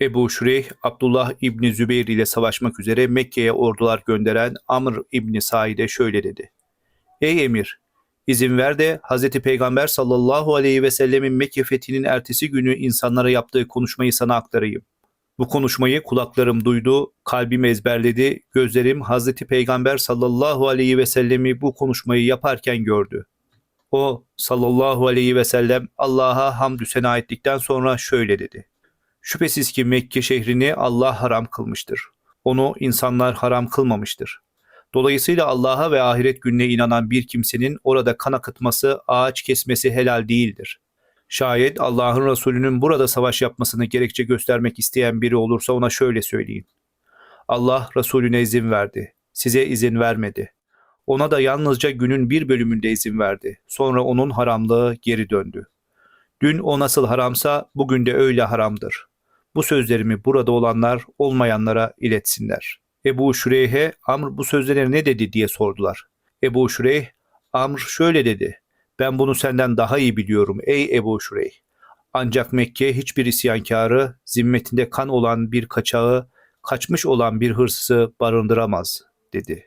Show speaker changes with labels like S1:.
S1: Ebu Şureyh, Abdullah İbni Zübeyir ile savaşmak üzere Mekke'ye ordular gönderen Amr İbni Said'e şöyle dedi. Ey emir, izin ver de Hz. Peygamber sallallahu aleyhi ve sellemin Mekke fethinin ertesi günü insanlara yaptığı konuşmayı sana aktarayım. Bu konuşmayı kulaklarım duydu, kalbim ezberledi, gözlerim Hz. Peygamber sallallahu aleyhi ve sellemi bu konuşmayı yaparken gördü. O sallallahu aleyhi ve sellem Allah'a hamdü sena ettikten sonra şöyle dedi. Şüphesiz ki Mekke şehrini Allah haram kılmıştır. Onu insanlar haram kılmamıştır. Dolayısıyla Allah'a ve ahiret gününe inanan bir kimsenin orada kan akıtması, ağaç kesmesi helal değildir. Şayet Allah'ın Resulü'nün burada savaş yapmasını gerekçe göstermek isteyen biri olursa ona şöyle söyleyin. Allah Resulüne izin verdi. Size izin vermedi. Ona da yalnızca günün bir bölümünde izin verdi. Sonra onun haramlığı geri döndü. Dün o nasıl haramsa bugün de öyle haramdır. Bu sözlerimi burada olanlar olmayanlara iletsinler. Ebu Şureyh'e Amr bu sözlere ne dedi diye sordular. Ebu Şureyh, Amr şöyle dedi. Ben bunu senden daha iyi biliyorum ey Ebu Şureyh. Ancak Mekke hiçbir isyankarı, zimmetinde kan olan bir kaçağı, kaçmış olan bir hırsızı barındıramaz dedi.